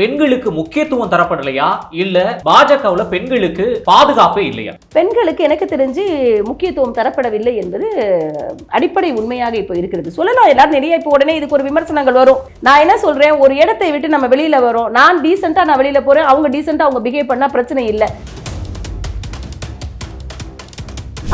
பெண்களுக்கு முக்கியத்துவம் தரப்படலையா? இல்ல பாஜகவுல பெண்களுக்கு பாதுகாப்பே இல்லையா? பெண்களுக்கு எனக்கு தெரிஞ்சு முக்கியத்துவம் தரப்படவில்லை என்பது அடிப்படை உண்மையாக இப்போ இருக்கிறது. சொல்லலாம் எல்லாரும் நிறைய இப்போ உடனே இதுக்கு ஒரு விமர்சனங்கள் வரும். நான் என்ன சொல்றேன்? ஒரு இடத்தை விட்டு நம்ம வெளியில வரோம். நான் டீசெண்டா நான் வெளியில போறேன். அவங்க டீசெண்டா அவங்க பிஹேவ் பண்ணா பிரச்சனை இல்லை.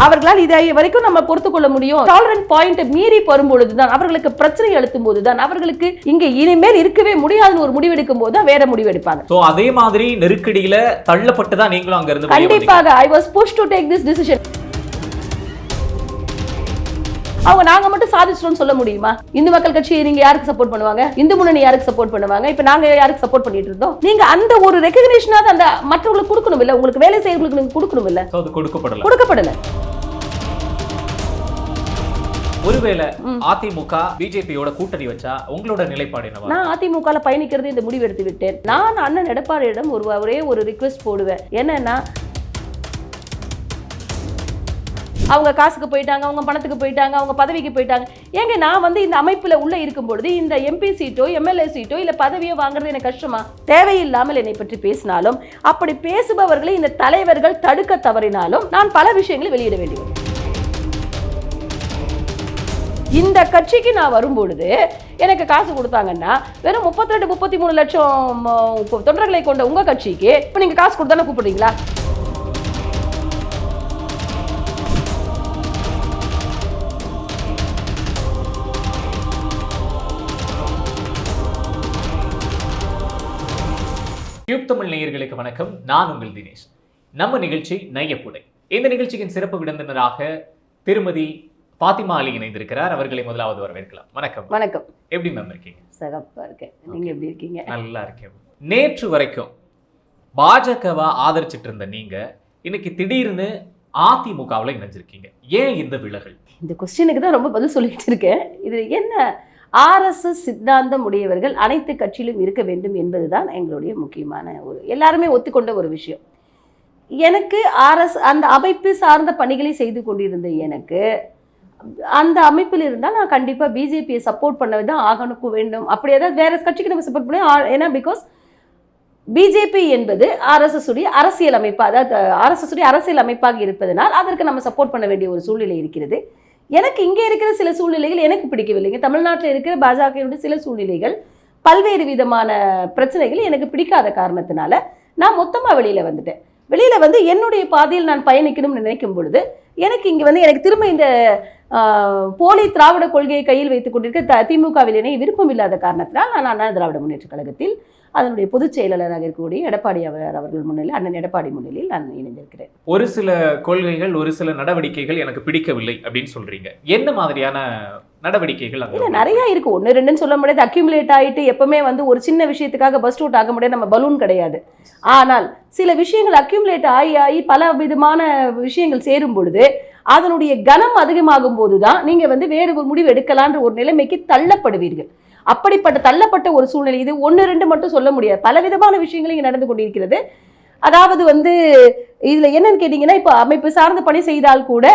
அவர்களால் இதை வரைக்கும் நம்ம பொறுத்து கொள்ள முடியும். டாலரண்ட் பாயிண்ட் மீறி வரும்பொழுதுதான் அவர்களுக்கு பிரச்சனை அழுத்தும் போதுதான். அவர்களுக்கு இங்க இனிமேல் இருக்கவே முடியாதுன்னு ஒரு முடிவெடுக்கும் போது தான் வேற முடிவு எடுப்பாங்க. சோ அதே மாதிரி நெருக்கடியில தள்ளப்பட்டு தான் நீங்களும் அங்க இருந்து. கண்டிப்பாக I was push to take this decision அவங்க நாங்க மட்டும் சாதிச்சிட்டோம்னு சொல்ல முடியுமா? இந்து மக்கள் கட்சி நீங்க யாருக்கு சப்போர்ட் பண்ணுவாங்க? இந்து முன்னணி யாருக்கு சப்போர்ட் பண்ணுவாங்க? இப்ப நாங்க யாருக்கு சப்போர்ட் பண்ணிட்டு இருந்தோம்? நீங்க அந்த ஒரு ரெகக்னிஷனாவது அந்த மற்றவங்களுக்கு கொடுக்கணும் இல்ல? உங்களுக்கு வேலை செய்யறவங்களுக்கு நீங்க கொடுக்கணும் இல்ல? கொடுக்கப்படல. கொடுக்கப்படல. ஒருவேளை அதிமுக பிஜேபியோட கூட்டணி வச்சா உங்களோட நிலைப்பாடு என்னவா? நான் அதிமுகல பயணிக்கிறது இந்த முடிவு எடுத்து விட்டேன். நான் அண்ணன் எடப்பாடியிடம் ஒரு ஒரே ஒரு ரிக்வெஸ்ட் போடுவேன். என்னன்னா அவங்க காசுக்கு போயிட்டாங்க அவங்க பணத்துக்கு போயிட்டாங்க அவங்க பதவிக்கு போயிட்டாங்க. ஏங்க நான் வந்து இந்த அமைப்பில் உள்ளே இருக்கும் பொழுது இந்த எம்பி சீட்டோ எம்எல்ஏ சீட்டோ இல்லை பதவியோ வாங்குறது எனக்கு கஷ்டமா? தேவையில்லாமல் என்னை பற்றி பேசினாலும் அப்படி பேசுபவர்களை இந்த தலைவர்கள் தடுக்க தவறினாலும் நான் பல விஷயங்களை வெளியிட வேண்டியது இந்த கட்சிக்கு நான் வரும்பொழுது எனக்கு காசு கொடுத்தாங்கன்னா வெறும் முப்பத்தி ரெண்டு முப்பத்தி மூணு லட்சம் தொண்டர்களை கொண்ட உங்கள் கட்சிக்கு இப்போ நீங்கள் காசு கொடுத்தானே கூப்பிடுறீங்களா? டியூப் தமிழ் நேயர்களுக்கு வணக்கம். நான் உங்கள் தினேஷ். நம்ம நிகழ்ச்சி நையப்புடை. இந்த நிகழ்ச்சியின் சிறப்பு விருந்தினராக திருமதி பாத்திமா அலி இணைந்திருக்கிறார். அவர்களை முதலாவது வரவேற்கலாம். வணக்கம். வணக்கம். எப்படி மேம் இருக்கீங்க? சகப்பா இருக்கேன். நீங்க எப்படி இருக்கீங்க? நல்லா இருக்கேன். நேற்று வரைக்கும் பாஜகவை ஆதரிச்சிட்டு இருந்த நீங்க இன்னைக்கு திடீர்னு அதிமுகவில் இணைஞ்சிருக்கீங்க. ஏன் இந்த விலகல்? இந்த கொஸ்டினுக்கு தான் ரொம்ப பதில் சொல்லிட்டு இருக்கேன். இது என்ன ஆர்எஸ்எஸ் சித்தாந்தம் உடையவர்கள் அனைத்து கட்சியிலும் இருக்க வேண்டும் என்பதுதான் எங்களுடைய முக்கியமான ஒரு எல்லாருமே ஒத்துக்கொண்ட ஒரு விஷயம். எனக்கு ஆர்எஸ் அந்த அமைப்பு சார்ந்த பணிகளை செய்து கொண்டிருந்த எனக்கு அந்த அமைப்பில் இருந்தால் நான் கண்டிப்பாக பிஜேபியை சப்போர்ட் பண்ணவே தான் ஆகணும் வேண்டும். அப்படி ஏதாவது வேற கட்சிக்கு நம்ம சப்போர்ட் பண்ண ஏன்னா பிகாஸ் பிஜேபி என்பது ஆர்எஸ்எஸ் உடைய அரசியல் அமைப்பு அதாவது ஆர்எஸ்எஸ் உடைய அரசியல் அமைப்பாக இருப்பதனால் அதற்கு நம்ம சப்போர்ட் பண்ண வேண்டிய ஒரு சூழ்நிலை இருக்கிறது. எனக்கு இங்கே இருக்கிற சில சூழ்நிலைகள் எனக்கு பிடிக்கவில்லைங்க தமிழ்நாட்டில் இருக்கிற பாஜகவுடைய சில சூழ்நிலைகள் பல்வேறு விதமான பிரச்சனைகள் எனக்கு பிடிக்காத காரணத்தினால நான் மொத்தமாக வெளியில் வந்துட்டேன். வெளியில் வந்து என்னுடைய பாதையில் நான் பயணிக்கணும்னு நினைக்கும் பொழுது எனக்கு இங்கே வந்து எனக்கு திரும்ப இந்த போலி திராவிட கொள்கையை கையில் வைத்துக் கொண்டிருக்க த திமுகவில் இணைய விருப்பம் இல்லாத காரணத்தினால் நான் அண்ணா திராவிட முன்னேற்ற கழகத்தில் அதனுடைய பொதுச் செயலாளராக இருக்கக்கூடிய எடப்பாடி அவர் அவர்கள் முன்னிலையில் அண்ணன் எடப்பாடி முன்னிலையில் நான் இணைந்திருக்கிறேன். ஒரு சில கொள்கைகள் ஒரு சில நடவடிக்கைகள் எனக்கு பிடிக்கவில்லை அப்படின்னு சொல்றீங்க. என்ன மாதிரியான நடவடிக்கைகள் இல்லை நிறைய இருக்கு. ஒன்று ரெண்டுன்னு சொல்ல முடியாது. அக்யூமுலேட் ஆயிட்டு எப்பவுமே வந்து ஒரு சின்ன விஷயத்துக்காக பஸ்ட் அவுட் ஆக முடியாது. நம்ம பலூன் கிடையாது. ஆனால் சில விஷயங்கள் அக்யூமுலேட் ஆகி ஆகி பல விதமான விஷயங்கள் சேரும் பொழுது அதனுடைய கனம் அதிகமாகும் போது தான் நீங்கள் வந்து வேறு ஒரு முடிவு எடுக்கலான்ற ஒரு நிலைமைக்கு தள்ளப்படுவீர்கள். அப்படிப்பட்ட தள்ளப்பட்ட ஒரு சூழ்நிலை. இது ஒன்று ரெண்டு மட்டும் சொல்ல முடியாது. பல விதமான விஷயங்கள் இங்கே நடந்து கொண்டிருக்கிறது. அதாவது வந்து இதில் என்னன்னு கேட்டிங்கன்னா இப்போ அமைப்பு சார்ந்த பணி செய்தால் கூட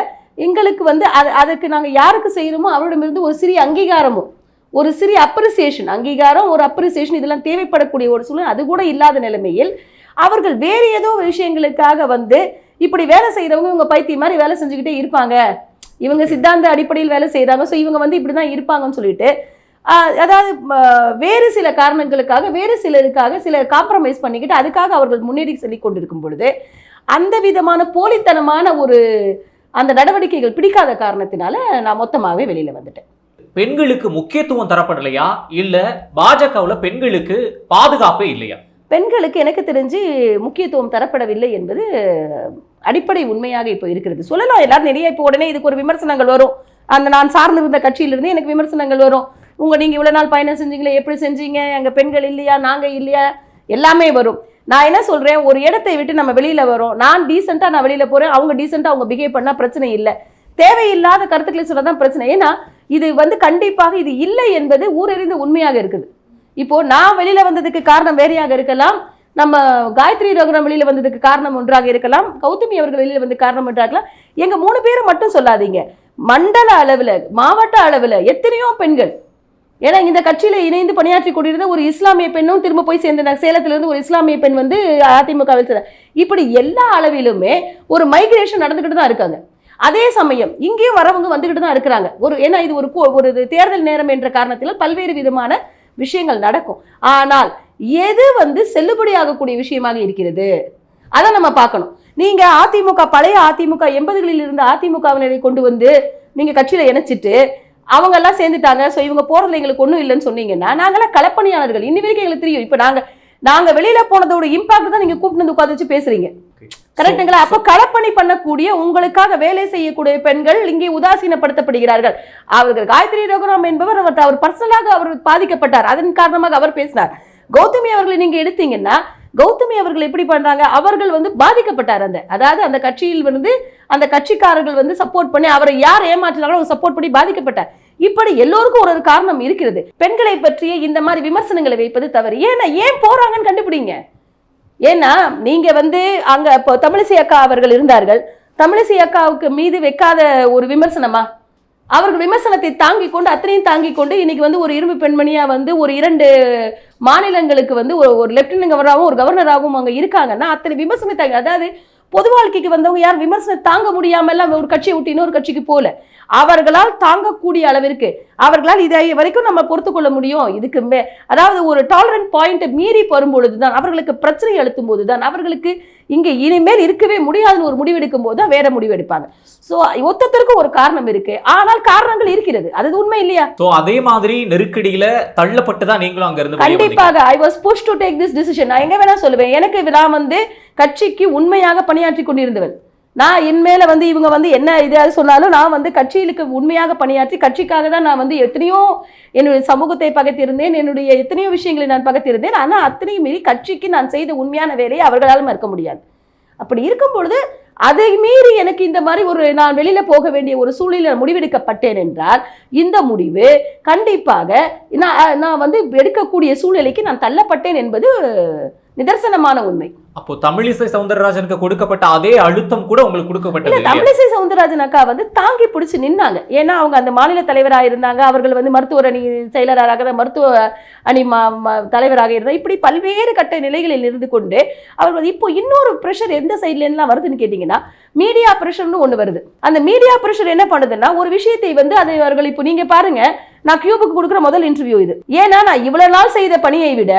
எங்களுக்கு வந்து அது அதுக்கு நாங்கள் யாருக்கு செய்கிறோமோ அவரிடமிருந்து ஒரு சிறிய அங்கீகாரமும் ஒரு சிறிய அப்ரிசியேஷன் அங்கீகாரம் ஒரு அப்ரிசியேஷன் இதெல்லாம் தேவைப்படக்கூடிய ஒரு சூழ்நிலை அது கூட இல்லாத நிலைமையில் அவர்கள் வேறு ஏதோ விஷயங்களுக்காக வந்து இப்படி வேலை செய்கிறவங்க இவங்க பைத்தியம் மாதிரி வேலை செஞ்சுக்கிட்டே இருப்பாங்க. இவங்க சித்தாந்த அடிப்படையில் வேலை செய்கிறாங்க ஸோ இவங்க வந்து இப்படி தான் இருப்பாங்கன்னு சொல்லிட்டு அதாவது வேறு சில காரணங்களுக்காக வேறு சிலருக்காக சில காம்ப்ரமைஸ் பண்ணிக்கிட்டு அதுக்காக அவர்கள் முன்னேறி செல்லிக் கொண்டிருக்கும் பொழுது அந்த விதமான போலித்தனமான ஒரு அந்த நடவடிக்கைகள் பிடிக்காத காரணத்தினால நான் மொத்தமாகவே வெளியில வந்துட்டேன். பெண்களுக்கு முக்கியத்துவம் தரப்படலையா? இல்ல பாஜகவுல பெண்களுக்கு பாதுகாப்பே இல்லையா? பெண்களுக்கு எனக்கு தெரிஞ்சு முக்கியத்துவம் தரப்படவில்லை என்பது அடிப்படை உண்மையாக இப்போ இருக்கிறது. சொல்லலாம் எல்லாரும் நிறைய இப்போ உடனே இதுக்கு ஒரு விமர்சனங்கள் வரும். அந்த நான் சார்ந்திருந்த கட்சியிலிருந்து எனக்கு விமர்சனங்கள் வரும். உங்கள் நீங்கள் இவ்வளோ நாள் பயணம் செஞ்சீங்களே எப்படி செஞ்சீங்க? எங்கள் பெண்கள் இல்லையா? நாங்கள் இல்லையா? எல்லாமே வரும். நான் என்ன சொல்கிறேன் ஒரு இடத்தை விட்டு நம்ம வெளியில் வரோம். நான் டீசெண்டாக நான் வெளியில் போகிறேன் அவங்க டீசெண்டாக அவங்க பிஹேவ் பண்ணால் பிரச்சனை இல்லை. தேவையில்லாத கருத்துக்களை தான் பிரச்சனை. ஏன்னா இது வந்து கண்டிப்பாக இது இல்லை என்பது ஊரறிந்து உண்மையாக இருக்குது. இப்போது நான் வெளியில் வந்ததுக்கு காரணம் வேறையாக இருக்கலாம். நம்ம காயத்ரி ரகுரம் வெளியில் வந்ததுக்கு காரணம் ஒன்றாக இருக்கலாம். கௌதமி அவர்கள் வெளியில் வந்து காரணம் ஒன்றாக இருக்கலாம். எங்கள் மூணு பேரும் மட்டும் சொல்லாதீங்க. மண்டல அளவில் மாவட்ட அளவில் எத்தனையோ பெண்கள் ஏன்னா இந்த கட்சியில் இணைந்து பணியாற்றி கொண்டிருந்த ஒரு இஸ்லாமிய பெண்ணும் திரும்ப போய் சேர்ந்திருந்தாங்க சேலத்திலிருந்து ஒரு இஸ்லாமிய பெண் வந்து அதிமுகவில் சேர்ந்தாங்க இப்படி எல்லா அளவிலுமே ஒரு மைக்ரேஷன் நடந்துக்கிட்டு தான் இருக்காங்க. அதே சமயம் இங்கேயும் வரவங்க வந்துக்கிட்டு தான் இருக்கிறாங்க. ஒரு ஏன்னா இது ஒரு ஒரு இது தேர்தல் நேரம் என்ற காரணத்தில் பல்வேறு விதமான விஷயங்கள் நடக்கும். ஆனால் எது வந்து செல்லுபடியாகக்கூடிய விஷயமாக இருக்கிறது? அதை நம்ம பார்க்கணும். நீங்கள் அதிமுக பழைய அதிமுக எண்பதுகளில் இருந்த அதிமுகவினரை கொண்டு வந்து நீங்கள் கட்சியில் இணைச்சிட்டு அவங்க எல்லாம் சேர்ந்துட்டாங்க. ஸோ இவங்க போறதுல எங்களுக்கு ஒன்றும் இல்லைன்னு சொன்னீங்கன்னா நாங்களாம் களப்பணியாளர்கள். இன்னி வரைக்கும் எங்களுக்கு தெரியும். இப்போ நாங்க நாங்க வெளியில போனதோட இம்பாக்ட் தான் நீங்க கூப்பிட்டு வந்து உட்காந்து வச்சு பேசுறீங்க. கரெக்டுங்களா அப்போ களப்பணி பண்ணக்கூடிய உங்களுக்காக வேலை செய்யக்கூடிய பெண்கள் இங்கே உதாசீனப்படுத்தப்படுகிறார்கள். அவர்கள் காயத்ரி ரகுராம் என்பவர் அவர் அவர் பர்சனலாக அவர் பாதிக்கப்பட்டார். அதன் காரணமாக அவர் பேசினார். கௌதமி அவர்களை நீங்க எடுத்தீங்கன்னா கௌதமி அவர்கள் எப்படி பண்றாங்க? அவர்கள் வந்து பாதிக்கப்பட்டார் அந்த. அதாவது அந்த கட்சியில் வந்து அந்த கட்சிக்காரர்கள் வந்து சப்போர்ட் பண்ணி அவரை யார் அவர் சப்போர்ட் பண்ணி பாதிக்கப்பட்டார். இப்படி எல்லோருக்கும் ஒரு ஒரு காரணம் இருக்கிறது. பெண்களை பற்றிய இந்த மாதிரி விமர்சனங்களை வைப்பது தவறு. ஏன்னா ஏன் போறாங்கன்னு கண்டுபிடிங்க. ஏன்னா நீங்க வந்து அங்க இப்போ தமிழிசை அக்கா அவர்கள் இருந்தார்கள். தமிழிசை அக்காவுக்கு மீது வைக்காத ஒரு விமர்சனமா? அவர்கள் விமர்சனத்தை தாங்கி கொண்டு அத்தனையும் தாங்கி கொண்டு இன்னைக்கு வந்து ஒரு இரும்பு பெண்மணியா வந்து ஒரு இரண்டு மாநிலங்களுக்கு வந்து ஒரு ஒரு லெப்டினன்ட் கவர்னராகவும் ஒரு கவர்னராகவும் அங்க இருக்காங்கன்னா அத்தனை விமர்சனத்தை அதாவது பொது வாழ்க்கைக்கு வந்தவங்க யார்? விமர்சனம் தாங்க முடியாம எல்லாம் ஒரு கட்சியை விட்டு இன்னொரு கட்சிக்கு போல அவர்களால் தாங்கக்கூடிய அளவிற்கு அவர்களால் இதை வரைக்கும் நம்ம பொறுத்து கொள்ள முடியும். இதுக்கு மே அதாவது ஒரு டாலரண்ட் பாயிண்ட்டை மீறி வரும்பொழுது தான் அவர்களுக்கு பிரச்சனை எழுத்தும் போது தான் அவர்களுக்கு இங்கே இனிமேல் இருக்கவே முடியாதுன்னு ஒரு முடிவெடுக்கும் போது தான் வேற முடிவு எடுப்பாங்க ஸோ ஒத்தத்திற்கும் ஒரு காரணம் இருக்கு. ஆனால் காரணங்கள் இருக்கிறது. அது உண்மை இல்லையா? சோ அதே மாதிரி நெருக்கடியில தள்ளப்பட்டு தான் நீங்களும் அங்க இருந்து. கண்டிப்பாக. I was push to take this decision நான் எங்க வேணா சொல்லுவேன். எனக்கு நான் வந்து கட்சிக்கு உண்மையாக பணியாற்றி கொண்டிருந்தவள். நான் என் வந்து இவங்க வந்து என்ன இதாக சொன்னாலும் நான் வந்து கட்சிகளுக்கு உண்மையாக பணியாற்றி கட்சிக்காக தான் நான் வந்து எத்தனையோ என்னுடைய சமூகத்தை பகத்திருந்தேன் என்னுடைய எத்தனையோ விஷயங்களை நான் பகத்திருந்தேன். ஆனால் அத்தனையும் மீறி கட்சிக்கு நான் செய்த உண்மையான வேலையை அவர்களால் மறுக்க முடியாது. அப்படி இருக்கும் பொழுது அதை மீறி எனக்கு இந்த மாதிரி ஒரு நான் வெளியில் போக வேண்டிய ஒரு சூழ்நிலை முடிவெடுக்கப்பட்டேன் என்றால் இந்த முடிவு கண்டிப்பாக நான் நான் வந்து எடுக்கக்கூடிய சூழ்நிலைக்கு நான் தள்ளப்பட்டேன் என்பது நிதர்சனமான உண்மை. அப்போ தமிழிசை சவுந்தரராஜனுக்கு கொடுக்கப்பட்ட அதே அழுத்தம் கூட உங்களுக்கு கொடுக்கப்பட்டது? தமிழிசை சவுந்தரராஜன் அக்கா வந்து தாங்கி பிடிச்சு நின்னாங்க. ஏன்னா அவங்க அந்த மாநில தலைவராக இருந்தாங்க. அவர்கள் வந்து மருத்துவர் அணி செயலராக மருத்துவ அணி தலைவராக இருந்தாங்க. இப்படி பல்வேறு கட்ட நிலைகளில் இருந்து கொண்டு அவர்கள் இப்போ இன்னொரு ப்ரெஷர் எந்த சைட்ல இருந்துலாம் வருதுன்னு கேட்டிங்கன்னா மீடியா ப்ரெஷர்னு ஒன்று வருது. அந்த மீடியா ப்ரெஷர் என்ன பண்ணுதுன்னா ஒரு விஷயத்தை வந்து அதை அவர்கள் இப்போ நீங்க பாருங்க நான் கியூபுக்கு கொடுக்குற முதல் இன்டர்வியூ இது. ஏன்னா நான் இவ்வளவு நாள் செய்த பணியை விட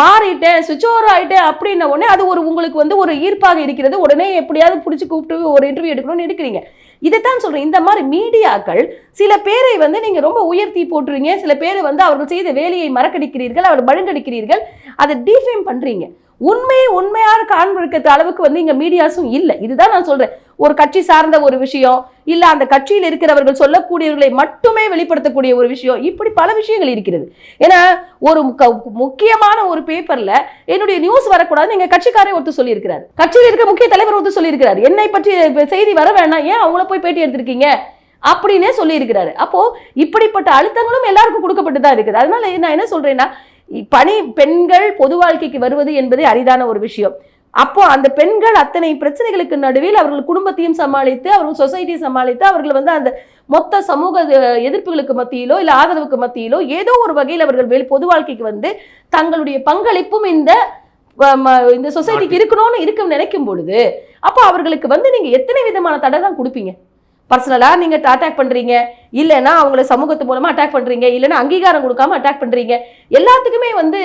மாறிட்டேன் சுவிச் ஓவர் ஆயிட்டேன் அப்படின்ன உடனே அது ஒரு உங்களுக்கு வந்து ஒரு ஈர்ப்பாக இருக்கிறது. உடனே எப்படியாவது பிடிச்சி கூப்பிட்டு ஒரு இன்டர்வியூ எடுக்கணும்னு எடுக்கிறீங்க. இதைத்தான் சொல்றேன். இந்த மாதிரி மீடியாக்கள் சில பேரை வந்து நீங்க ரொம்ப உயர்த்தி போட்டுறீங்க. சில பேரை வந்து அவர்கள் செய்த வேலையை மறக்கடிக்கிறீர்கள் அவர் மழுங்கடிக்கிறீர்கள் அதை டிஃபேம் பண்றீங்க. உண்மையை உண்மையாக காண்பிக்கிற அளவுக்கு வந்து இங்க மீடியாஸும் இல்லை. இதுதான் நான் சொல்றேன். ஒரு கட்சி சார்ந்த ஒரு விஷயம் இல்ல அந்த கட்சியில் இருக்கிறவர்கள் சொல்லக்கூடியவர்களை மட்டுமே வெளிப்படுத்தக்கூடிய ஒரு விஷயம் இப்படி பல விஷயங்கள் இருக்கிறது. ஏன்னா ஒரு முக்க- முக்கியமான ஒரு பேப்பர்ல என்னுடைய நியூஸ் வரக்கூடாதுன்னு எங்க கட்சிக்காரே ஒருத்தர் சொல்லியிருக்கிறார். கட்சியில் இருக்க முக்கிய தலைவர் ஒருத்தர் சொல்லியிருக்கிறார். என்னை பற்றி செய்தி வர வேணாம் ஏன் அவங்கள போய் பேட்டி எடுத்திருக்கீங்க? அப்படின்னே சொல்லியிருக்கிறாரு. அப்போ இப்படிப்பட்ட அழுத்தங்களும் எல்லாருக்கும் கொடுக்கப்பட்டு தான் இருக்குது. அதனால நான் என்ன சொல்றேன்னா பணி பெண்கள் பொது வாழ்க்கைக்கு வருவது என்பது அரிதான ஒரு விஷயம். அப்போ அந்த பெண்கள் அத்தனை பிரச்சனைகளுக்கு நடுவில் அவர்கள் குடும்பத்தையும் சமாளித்து அவர்கள் சொசைட்டியை சமாளித்து அவர்கள் வந்து அந்த மொத்த சமூக எதிர்ப்புகளுக்கு மத்தியிலோ இல்லை ஆதரவுக்கு மத்தியிலோ ஏதோ ஒரு வகையில் அவர்கள் பொது வாழ்க்கைக்கு வந்து தங்களுடைய பங்களிப்பும் இந்த இந்த சொசைட்டிக்கு இருக்கணும்னு இருக்க நினைக்கும் பொழுது அப்போ அவர்களுக்கு வந்து நீங்க எத்தனை விதமான தடை தான் கொடுப்பீங்க? பர்சனலா நீங்க அட்டாக் பண்றீங்க. இல்லைன்னா அவங்கள சமூகத்து மூலமா அட்டாக் பண்றீங்க இல்லைன்னா அங்கீகாரம் கொடுக்காம அட்டாக் பண்றீங்க. எல்லாத்துக்குமே வந்து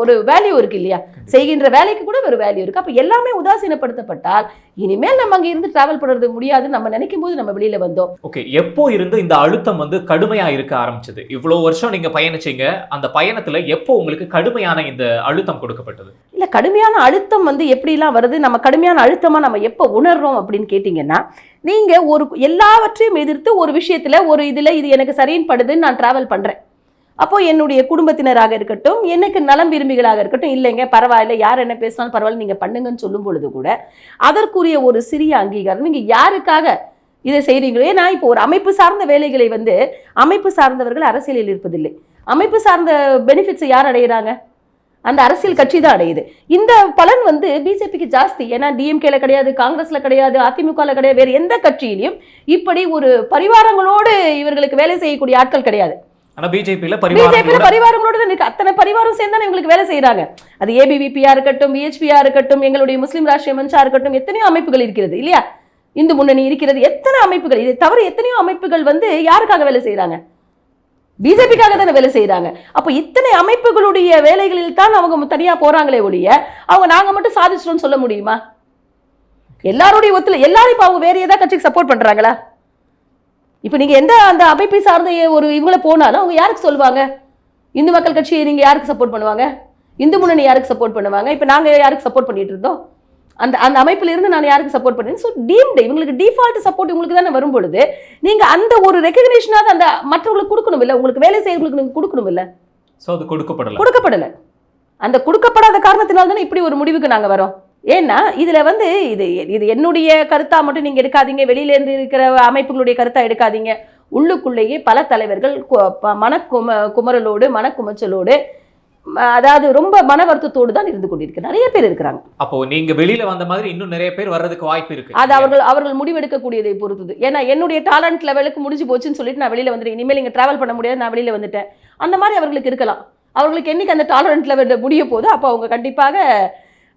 ஒரு வேல்யூ இருக்கு இல்லையா? செய்கின்ற வேலைக்கு கூட ஒரு வேல்யூ இருக்கு. அப்ப எல்லாமே உதாசீனப்படுத்தப்பட்டால் இனிமேல் நம்ம அங்க இருந்து டிராவல் பண்றது முடியாதுன்னு நம்ம நினைக்கும் போது நம்ம வெளியில வந்தோம். ஓகே எப்போ இருந்து இந்த அழுத்தம் வந்து கடுமையா இருக்க ஆரம்பிச்சது? இவ்வளவு வருஷம் நீங்க பயணிச்சீங்க அந்த பயணத்துல எப்போ உங்களுக்கு கடுமையான இந்த அழுத்தம் கொடுக்கப்பட்டது? இல்ல கடுமையான அழுத்தம் வந்து எப்படிலாம் வருது நம்ம கடுமையான அழுத்தமா நம்ம எப்போ உணர்றோம் அப்படின்னு கேட்டிங்கன்னா நீங்க ஒரு எல்லாவற்றையும் எதிர்த்து ஒரு விஷயத்தில் ஒரு இதுல இது எனக்கு சரின்னு படுதுன்னு நான் டிராவல் பண்றேன். அப்போ என்னுடைய குடும்பத்தினராக இருக்கட்டும் எனக்கு நலம் விரும்பிகளாக இருக்கட்டும் இல்லைங்க பரவாயில்ல யார் என்ன பேசினாலும் பரவாயில்ல நீங்க பண்ணுங்கன்னு சொல்லும் பொழுது கூட அதற்குரிய ஒரு சிறிய அங்கீகாரம் நீங்க யாருக்காக இதை செய்கிறீங்களோ ஏன்னா இப்போ ஒரு அமைப்பு சார்ந்த வேலைகளை வந்து அமைப்பு சார்ந்தவர்கள் அரசியலில் இருப்பதில்லை. அமைப்பு சார்ந்த பெனிஃபிட்ஸ் யார் அடைகிறாங்க அந்த அரசியல் கட்சி தான் அடையுது. இந்த பலன் வந்து பிஜேபிக்கு ஜாஸ்தி. ஏன்னா டிஎம்கேல கிடையாது காங்கிரஸ்ல கிடையாது அதிமுகல கிடையாது வேற எந்த கட்சியிலையும் இப்படி ஒரு பரிவாரங்களோடு இவர்களுக்கு வேலை செய்யக்கூடிய ஆட்கள் கிடையாது. ஆனா பிஜேபியில பிஜேபியில பரிவாரங்களோட தான் அத்தனை பரிவாரம் சேர்ந்து இவங்களுக்கு வேலை செய்யறாங்க அது ஏபிவிபியா இருக்கட்டும் விஹெச்பியா இருக்கட்டும் எங்களுடைய முஸ்லீம் ராஷ்டிரிய மஞ்சா இருக்கட்டும் எத்தனையோ அமைப்புகள் இருக்கிறது இல்லையா? இந்து முன்னணி இருக்கிறது எத்தனை அமைப்புகள்? இதை தவிர எத்தனையோ அமைப்புகள் வந்து யாருக்காக வேலை செய்யறாங்க பிஜேபிக்காக தானே வேலை செய்கிறாங்க அப்போ இத்தனை அமைப்புகளுடைய வேலைகளில் தான் அவங்க தனியாக போகிறாங்களே ஒழிய அவங்க நாங்கள் மட்டும் சாதிச்சிட்டோம்னு சொல்ல முடியுமா? எல்லாருடைய ஒத்துல எல்லாரும் இப்போ அவங்க வேற ஏதாவது கட்சிக்கு சப்போர்ட் பண்ணுறாங்களா இப்போ நீங்கள் எந்த அந்த அமைப்பை சார்ந்த ஒரு இவங்களை போனாலும் அவங்க யாருக்கு சொல்லுவாங்க? இந்து மக்கள் கட்சியை நீங்கள் யாருக்கு சப்போர்ட் பண்ணுவாங்க? இந்து முன்னணி யாருக்கு சப்போர்ட் பண்ணுவாங்க? இப்போ நாங்கள் யாருக்கு சப்போர்ட் பண்ணிட்டு இருந்தோம்? அந்த அந்த அமைப்புல இருந்து நான் யாருக்கு சப்போர்ட் பண்ணேன் ஸோ டீம்டு இவங்களுக்கு டிஃபால்ட் சப்போர்ட் உங்களுக்கு தானே வரும் பொழுது நீங்க அந்த ஒரு ரெகக்னேஷனாவது அந்த மற்றவங்களுக்கு கொடுக்கணும் இல்ல உங்களுக்கு வேலை செய்யறவங்களுக்கு நீங்க கொடுக்கணும் இல்ல சோ அது கொடுக்கப்படல. கொடுக்கப்படல. அந்த கொடுக்கப்படாத காரணத்தினால தானே இப்படி ஒரு முடிவுக்கு நாங்க வரோம். ஏன்னா இதுல வந்து இது இது என்னுடைய கருத்தா மட்டும் நீங்க எடுக்காதீங்க வெளியில இருந்து இருக்கிற அமைப்புகளுடைய கருத்தா எடுக்காதீங்க. உள்ளுக்குள்ளேயே பல தலைவர்கள் கு- ப- மனக்கும குமரலோடு மனக்குமச்சலோடு அதாவது ரொம்ப மன வருத்தத்தோடு தான் இருந்து கொண்டிருக்கு. நிறைய பேர் இருக்கிறாங்க. அப்போ நீங்க வெளியில வந்த மாதிரி இன்னும் நிறைய பேர் வர்றதுக்கு வாய்ப்பு இருக்கு. அது அவர்கள் அவர்கள் முடிவெடுக்கக்கூடியதை பொறுத்தது. ஏன்னா என்னுடைய டாலண்ட் லெவலுக்கு முடிஞ்சு போச்சுன்னு சொல்லிட்டு நான் வெளியில வந்துட்டேன். இனிமேல் இங்க டிராவல் பண்ண முடியாது நான் வெளியில வந்துட்டேன். அந்த மாதிரி அவர்களுக்கு இருக்கலாம். அவர்களுக்கு என்னைக்கு அந்த டாலரண்ட் லெவல் முடிய போதோ அப்போ அவங்க கண்டிப்பாக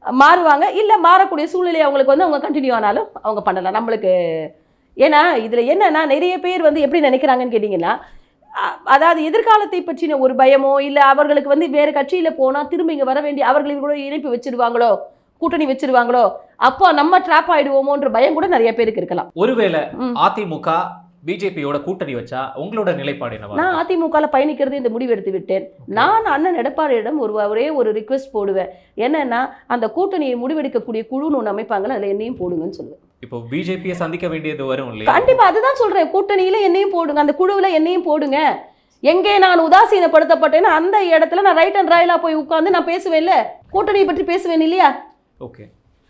மாறுவாங்க. இல்லை மாறக்கூடிய சூழ்நிலை அவங்களுக்கு வந்து அவங்க கண்டினியூ ஆனாலும் அவங்க பண்ணலாம். நம்மளுக்கு ஏன்னா இதில் என்னன்னா நிறைய பேர் வந்து எப்படி நினைக்கிறாங்கன்னு கேட்டிங்கன்னா அதாவது எதிர்காலத்தை பற்றின ஒரு பயமோ இல்லை அவர்களுக்கு வந்து வேறு கட்சியில் போனால் திரும்ப இங்கே வர வேண்டிய அவர்கள் கூட இணைப்பு வச்சிருவாங்களோ கூட்டணி வச்சிருவாங்களோ அப்போ நம்ம ட்ராப் ஆயிடுவோமோன்ற பயம் கூட நிறைய பேருக்கு இருக்கலாம். ஒருவேளை. அதிமுக பிஜேபியோட கூட்டணி வச்சா உங்களோட நிலைப்பாடு என்னவா நான் அதிமுகல பயணிக்கிறது இந்த முடிவு எடுத்து விட்டேன் நான் அண்ணன் எடப்பாடியிடம் ஒரு ஒரே ஒரு ரிக்வெஸ்ட் போடுவேன். என்னன்னா அந்த கூட்டணியை முடிவெடுக்கக்கூடிய குழுன்னு ஒன்று அமைப்பாங்கல்ல அதில் என்னையும் போடுங்கன்னு சொல்லுவேன். இப்போ பிஜேபியை சந்திக்க வேண்டியது வரும் இல்லையா? கண்டிப்பா அதுதான் சொல்றேன். கூட்டணியில என்னையும் போடுங்க அந்த குழுவுல என்னையும் போடுங்க. எங்கே நான் உதாசீனப்படுத்தப்பட்டேன்னு அந்த இடத்துல நான் ரைட் அண்ட் ராயலா போய் உட்கார்ந்து நான் பேசுவேன்ல? கூட்டணியை பற்றி பேசுவேன் இல்லையா? ஓகே.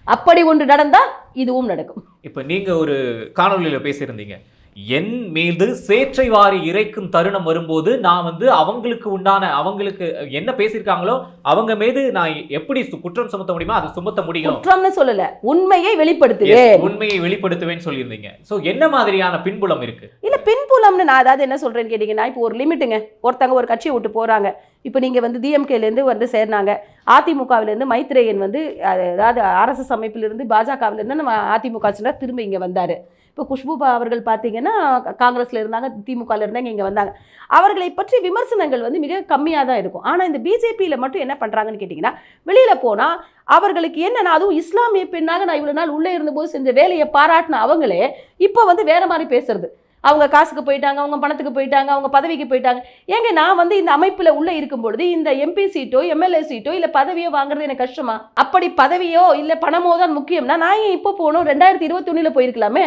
அப்படி ஒன்று நடந்தா இதுவும் நடக்கும். இப்போ நீங்க ஒரு காணொளியில பேசியிருந்தீங்க. என் மீது சேற்றை வாரி இறைக்கும் தருணம் வரும்போது நான் வந்து அவங்களுக்கு உண்டான அவங்களுக்கு என்ன பேசியிருக்காங்களோ அவங்க மீது நான் எப்படி குற்றம் சுமத்த முடியுமோ அதை சுமத்த முடியும். குற்றம்னு சொல்லல. உண்மையை வெளிப்படுத்துவேன். உண்மையை வெளிப்படுத்துவேன்னு சொல்லியிருந்தீங்க. சோ என்ன மாதிரியான பின்புலம் இருக்கு? இல்ல பின்புலம்னு நான் அதாவது என்ன சொல்றேன்னு கேட்டீங்கன்னா இப்போ ஒரு லிமிட்டுங்க. ஒருத்தங்க ஒரு கட்சியை விட்டு போறாங்க. இப்போ நீங்க வந்து டிஎம்கேல இருந்து வந்து சேர்னாங்க அதிமுகவிலேருந்து மைத்ரேயன் வந்து அது- அதாவது ஆர்எஸ்எஸ் அமைப்பிலிருந்து இருந்து இருந்து நம்ம அதிமுக சிலர் திரும்ப இங்கே வந்தார். இப்போ குஷ்புபா அவர்கள் பார்த்தீங்கன்னா காங்கிரஸில் இருந்தாங்க திமுகவில் இருந்தாங்க இங்கே வந்தாங்க. அவர்களை பற்றி விமர்சனங்கள் வந்து மிக கம்மியாக தான் இருக்கும். ஆனால் இந்த பிஜேபியில் மட்டும் என்ன பண்ணுறாங்கன்னு கேட்டிங்கன்னா வெளியில் போனால் அவர்களுக்கு என்னென்னா அதுவும் இஸ்லாமிய பெண்ணாக நான் இவ்வளோ நாள் உள்ளே இருந்தபோது செஞ்ச வேலையை பாராட்டின அவங்களே இப்போ வந்து வேறு மாதிரி பேசுறது. அவங்க காசுக்கு போயிட்டாங்க அவங்க பணத்துக்கு போயிட்டாங்க அவங்க பதவிக்கு போயிட்டாங்க. ஏங்க நான் வந்து இந்த அமைப்பில் உள்ளே இருக்கும் பொழுது இந்த எம்பி சீட்டோ எம்எல்ஏ சீட்டோ இல்லை பதவியோ வாங்குறது எனக்கு கஷ்டமா? அப்படி பதவியோ இல்லை பணமோ தான் முக்கியம்னா நான் ஏன் இப்போ போகணும்? ரெண்டாயிரத்தி இருபத்தி போயிருக்கலாமே?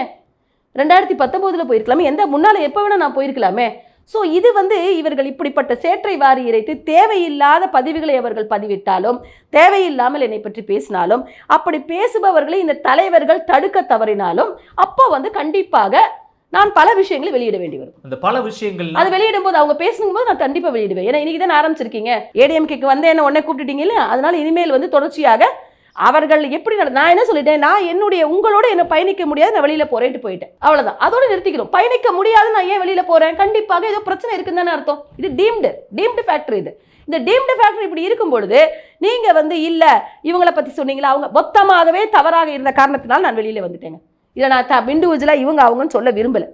ரெண்டாயிரத்தி பத்தொம்போதில் போயிருக்கலாமே? எந்த முன்னால் எப்போ வேணால் நான் போயிருக்கலாமே? ஸோ இது வந்து இவர்கள் இப்படிப்பட்ட சேற்றை வாரி இறைத்து தேவையில்லாத பதிவுகளை அவர்கள் பதிவிட்டாலும் தேவையில்லாமல் என்னை பற்றி பேசினாலும் அப்படி பேசுபவர்களை இந்த தலைவர்கள் தடுக்க தவறினாலும் அப்போ வந்து கண்டிப்பாக நான் பல விஷயங்களை வெளியிட வேண்டி வரும். அந்த பல விஷயங்கள் அது வெளியிடும் போது அவங்க பேசும்போது நான் கண்டிப்பா வெளியிடுவேன். ஏன்னா இன்னைக்கு தானே ஆரம்பிச்சிருக்கீங்க ஏடிஎம்கேக்கு வந்து என்ன உடனே கூப்பிட்டுட்டீங்க இல்லையா அதனால இனிமேல் வந்து தொடர்ச்சியாக அவர்கள் எப்படி நட- நான் என்ன சொல்லிட்டேன்? நான் என்னுடைய உங்களோட என்ன பயணிக்க முடியாது. நான் வெளியில போறேன்ட்டு போயிட்டேன். அவ்வளவுதான். அதோட நிறுத்திக்கிறோம் பயணிக்க முடியாது. நான் ஏன் வெளியில போறேன்? கண்டிப்பாக ஏதோ பிரச்சனை இருக்குன்னு தானே அர்த்தம். இது டீம்டு டீம்டு ஃபேக்டரி இது. இந்த டீம்டு ஃபேக்டரி இப்படி இருக்கும் பொழுது நீங்க வந்து இல்ல இவங்கள பத்தி சொன்னீங்களா? அவங்க மொத்தமாகவே தவறாக இருந்த காரணத்தினால் நான் வெளியில வந்துட்டேங்க. இல்லை நான் த இண்டிவிஜுவலாக இவங்க அவங்கன்னு சொல்ல விரும்பலை.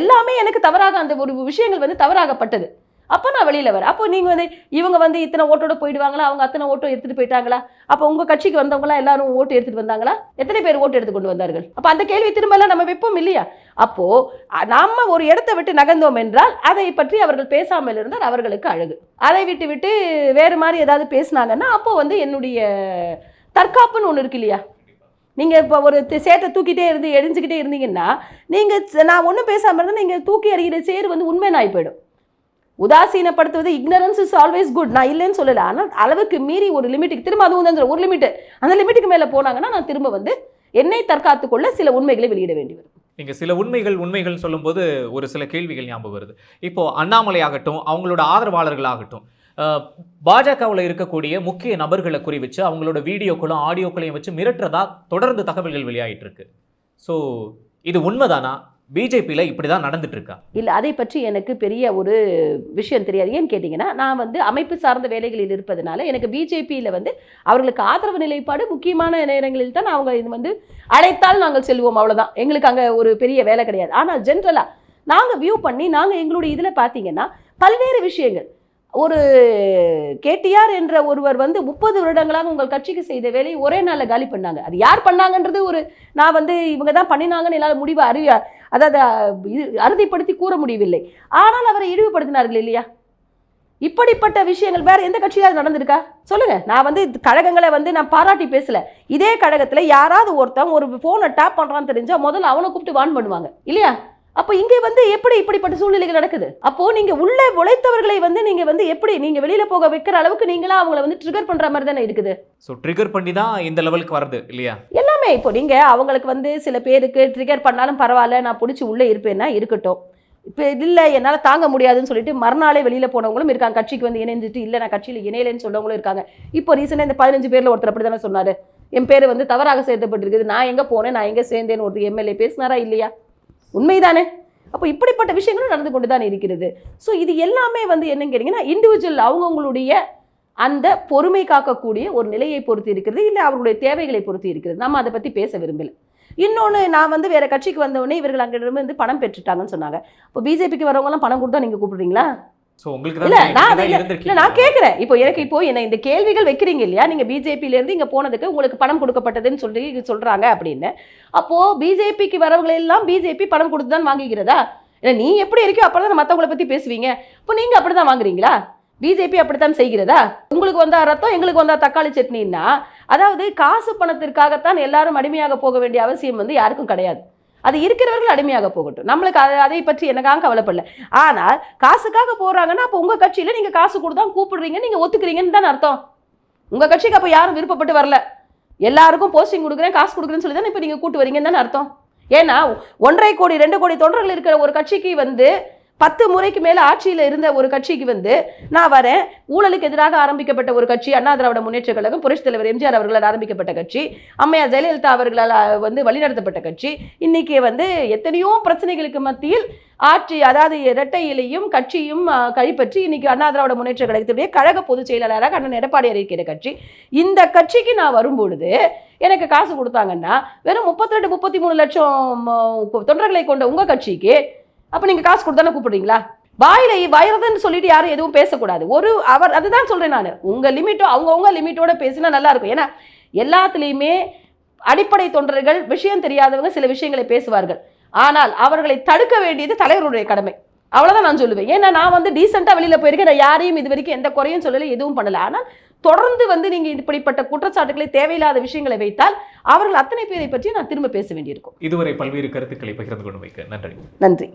எல்லாமே எனக்கு தவறாக அந்த ஒரு விஷயங்கள் வந்து தவறாகப்பட்டது. அப்போ நான் வெளியில் வரேன். அப்போ நீங்கள் வந்து இவங்க வந்து இத்தனை ஓட்டோட போயிடுவாங்களா? அவங்க அத்தனை ஓட்டோ எடுத்துகிட்டு போயிட்டாங்களா? அப்போ உங்கள் கட்சிக்கு வந்தவங்களாம் எல்லாரும் ஓட்டு எடுத்துகிட்டு வந்தாங்களா? எத்தனை பேர் ஓட்டு எடுத்து கொண்டு வந்தார்கள்? அப்போ அந்த கேள்வி திரும்பலாம் நம்ம வைப்போம் இல்லையா? அப்போது நம்ம ஒரு இடத்தை விட்டு நகர்ந்தோம் என்றால் அதை பற்றி அவர்கள் பேசாமல் இருந்தால் அவர்களுக்கு அழகு. அதை விட்டு விட்டு வேறு மாதிரி ஏதாவது பேசினாங்கன்னா அப்போ வந்து என்னுடைய தற்காப்புன்னு ஒன்று இருக்கு இல்லையா? நீங்கள் இப்போ ஒரு சேட்டை தூக்கிட்டே இருந்து எரிஞ்சுக்கிட்டே இருந்தீங்கன்னா நீங்கள் நான் ஒன்றும் பேசாமல் இருந்தால் நீங்கள் தூக்கி எறிகிற சேர் வந்து உண்மை நாய் போயிடும். உதாசீனப்படுத்துவது இக்னரன்ஸ் இஸ் ஆல்வேஸ் குட் நான் இல்லைன்னு சொல்லலை. ஆனால் அளவுக்கு மீறி ஒரு லிமிட்டுக்கு திரும்ப அதுவும் வந்து ஒரு லிமிட்டு அந்த லிமிட்டுக்கு மேலே போனாங்கன்னா நான் திரும்ப வந்து என்னை தற்காத்து கொள்ள சில உண்மைகளை வெளியிட வேண்டி வரும். நீங்கள் சில உண்மைகள் உண்மைகள் சொல்லும்போது ஒரு சில கேள்விகள் ஞாபகம் வருது. இப்போது அண்ணாமலை ஆகட்டும் அவங்களோட ஆதரவாளர்கள் ஆகட்டும் பாஜகவில் இருக்கக்கூடிய முக்கிய நபர்களை குறி வச்சு அவங்களோட வீடியோக்களும் ஆடியோக்களையும் வச்சு மிரட்டுறதா தொடர்ந்து தகவல்கள் வெளியாகிட்டு இருக்கு ஸோ இது உண்மைதானா? பிஜேபியில் இப்படிதான் நடந்துட்டு இருக்கா இல்லை அதை பற்றி எனக்கு பெரிய ஒரு விஷயம் தெரியாது. ஏன்னு கேட்டிங்கன்னா நான் வந்து அமைப்பு சார்ந்த வேலைகளில் இருப்பதனால எனக்கு பிஜேபியில் வந்து அவர்களுக்கு ஆதரவு நிலைப்பாடு முக்கியமான நேரங்களில் தான் அவங்க இது வந்து அழைத்தால் நாங்கள் செல்வோம் அவ்வளோதான் எங்களுக்கு அங்கே ஒரு பெரிய வேலை கிடையாது. ஆனால் ஜென்ரலாக நாங்கள் வியூ பண்ணி நாங்கள் எங்களுடைய இதில் பார்த்தீங்கன்னா பல்வேறு விஷயங்கள். ஒரு கேடிஆர் என்ற ஒருவர் வந்து முப்பது வருடங்களாக உங்கள் கட்சிக்கு செய்த வேலையை ஒரே நாளில் காலி பண்ணாங்க. அது யார் பண்ணாங்கன்றது ஒரு நான் வந்து இவங்க தான் பண்ணினாங்கன்னு என்னால் முடிவு அறிய அதாவது இது அறுதிப்படுத்தி கூற முடியவில்லை. ஆனால் அவரை இழிவுபடுத்தினார்கள் இல்லையா? இப்படிப்பட்ட விஷயங்கள் வேறு எந்த கட்சியாவது நடந்திருக்கா? சொல்லுங்கள் நான் வந்து கழகங்களை வந்து நான் பாராட்டி பேசலை. இதே கழகத்தில் யாராவது ஒருத்தன் ஒரு ஃபோனை டேப் பண்ணுறான்னு தெரிஞ்சால் முதல்ல அவனை கூப்பிட்டு வான் பண்ணுவாங்க. இல்லையா? அப்போ இங்கே வந்து எப்படி இப்படிப்பட்ட சூழ்நிலைகள் நடக்குது? அப்போ நீங்க உள்ளே உழைத்தவர்களை வந்து நீங்க வந்து எப்படி நீங்க வெளியில போக வைக்கிற அளவுக்கு நீங்களா அவங்கள வந்து ட்ரிகர் பண்ற மாதிரி தானே இருக்குது? ஸோ ட்ரிகர் பண்ணி தான் இந்த லெவலுக்கு வருது இல்லையா? எல்லாமே இப்போ நீங்க அவங்களுக்கு வந்து சில பேருக்கு ட்ரிகர் பண்ணாலும் பரவாயில்ல நான் பிடிச்சி உள்ளே இருப்பேன்னா இருக்கட்டும். இப்போ இல்லை என்னால் தாங்க முடியாதுன்னு சொல்லிட்டு மறுநாளே வெளியில் போனவங்களும் இருக்காங்க. கட்சிக்கு வந்து இணைஞ்சிட்டு இல்லை நான் கட்சியில் இணையலைன்னு சொல்லவங்களும் இருக்காங்க. இப்போ ரீசெண்டாக இந்த பதினஞ்சு பேரில் ஒருத்தர் அப்படி தானே சொன்னார். என் பேர் வந்து தவறாக சேர்த்தப்பட்டிருக்குது. நான் எங்கே போனேன்? நான் எங்கே சேர்ந்தேன்னு ஒருத்தர் எம்எல்ஏ பேசினாரா இல்லையா? உண்மைதானே? அப்போ இப்படிப்பட்ட விஷயங்களும் நடந்து கொண்டு தான் இருக்கிறது. ஸோ இது எல்லாமே வந்து என்னன்னு கேட்டிங்கன்னா இண்டிவிஜுவல் அவங்கவுங்களுடைய அந்த பொறுமை காக்கக்கூடிய ஒரு நிலையை பொறுத்து இருக்கிறது இல்லை அவர்களுடைய தேவைகளை பொறுத்து இருக்கிறது. நம்ம அதை பற்றி பேச விரும்பலை. இன்னொன்று நான் வந்து வேறு கட்சிக்கு வந்தவொடனே இவர்கள் அங்கிட்டிருந்து பணம் பெற்றுட்டாங்கன்னு சொன்னாங்க. இப்போ பிஜேபிக்கு வரவங்கலாம் பணம் கொடுத்தா நீங்கள் கூப்பிடுறீங்களா? இல்ல, நான் நீங்க இல்லை நான் கேட்குறேன் இப்போ எனக்கு இப்போ என்ன இந்த கேள்விகள் வைக்கிறீங்க இல்லையா? நீங்கள் பிஜேபியிலேருந்து இங்கே போனதுக்கு உங்களுக்கு பணம் கொடுக்கப்பட்டதுன்னு சொல்லி சொல்கிறாங்க அப்படின்னு. அப்போது பிஜேபிக்கு வரவங்களை எல்லாம் பிஜேபி பணம் கொடுத்து தான் வாங்கிக்கிறதா இல்லை நீ எப்படி இருக்கியோ அப்போ தான் மற்றவங்களை பற்றி பேசுவீங்க. இப்போ நீங்கள் அப்படி தான் வாங்குறீங்களா? பிஜேபி அப்படித்தான் செய்கிறதா? உங்களுக்கு வந்தா ரத்தம் எங்களுக்கு வந்தா தக்காளி சட்னின்னா அதாவது காசு பணத்திற்காகத்தான் எல்லாரும் அடிமையாக போக வேண்டிய அவசியம் வந்து யாருக்கும் கிடையாது. அது இருக்கிறவர்கள் அடிமையாக போகட்டும். நம்மளுக்கு அதை அதை பற்றி எனக்காக கவலைப்படல. ஆனால் காசுக்காக போடுறாங்கன்னா அப்போ உங்க கட்சியில் நீங்க காசு கொடுத்தா கூப்பிடுறீங்க நீங்க ஒத்துக்கிறீங்கன்னு தான் அர்த்தம். உங்க கட்சிக்கு அப்போ யாரும் விருப்பப்பட்டு வரல. எல்லாருக்கும் போஸ்டிங் கொடுக்குறேன் காசு கொடுக்குறேன்னு சொல்லி தானே இப்போ நீங்க கூட்டு வரீங்கன்னு தானே அர்த்தம். ஏன்னா ஒன்றரை கோடி ரெண்டு கோடி தொண்டர்கள் இருக்கிற ஒரு கட்சிக்கு வந்து பத்து முறைக்கு மேலே ஆட்சியில் இருந்த ஒரு கட்சிக்கு வந்து நான் வரேன். ஊழலுக்கு எதிராக ஆரம்பிக்கப்பட்ட ஒரு கட்சி அண்ணா திராவிட முன்னேற்ற கழகம் புரட்சித் தலைவர் எம்ஜிஆர் அவர்களால் ஆரம்பிக்கப்பட்ட கட்சி அம்மையார் ஜெயலலிதா அவர்களால் வந்து வழிநடத்தப்பட்ட கட்சி இன்னைக்கு வந்து எத்தனையோ பிரச்சனைகளுக்கு மத்தியில் ஆட்சி அதாவது இரட்டை இலையும் கட்சியும் கைப்பற்றி இன்னைக்கு அண்ணா திராவிட முன்னேற்ற கழகத்துடைய கழக பொதுச் செயலாளராக அண்ணன் எடப்பாடி இருக்கிற கட்சி. இந்த கட்சிக்கு நான் வரும்பொழுது எனக்கு காசு கொடுத்தாங்கன்னா வெறும் முப்பத்தி ரெண்டு முப்பத்தி மூணு லட்சம் தொண்டர்களை கொண்ட உங்கள் கட்சிக்கு அப்போ நீங்கள் காசு கொடுத்தானே கூப்பிடுறீங்களா? வாயில வயறதுன்னு சொல்லிட்டு யாரும் எதுவும் பேசக்கூடாது. ஒரு அவர் அதுதான் சொல்கிறேன் நான். உங்கள் லிமிட்டோ அவங்கவுங்க லிமிட்டோட பேசினா நல்லா இருக்கும். ஏன்னா எல்லாத்துலேயுமே அடிப்படை தொண்டர்கள் விஷயம் தெரியாதவங்க சில விஷயங்களை பேசுவார்கள். ஆனால் அவர்களை தடுக்க வேண்டியது தலைவருடைய கடமை. அவ்வளோதான் நான் சொல்லுவேன். ஏன்னா நான் வந்து டீசெண்டாக வெளியில் போயிருக்கேன். நான் யாரையும் இது வரைக்கும் எந்த குறையும் சொல்லலை எதுவும் பண்ணலை. ஆனால் தொடர்ந்து வந்து நீங்கள் இப்படிப்பட்ட குற்றச்சாட்டுகளை தேவையில்லாத விஷயங்களை வைத்தால் அவர்கள் அத்தனை பேரை பற்றி நான் திரும்ப பேச வேண்டியிருக்கும். இதுவரை பல்வேறு கருத்துக்களை பகிர்ந்து கொண்டு வைக்க நன்றி. நன்றி.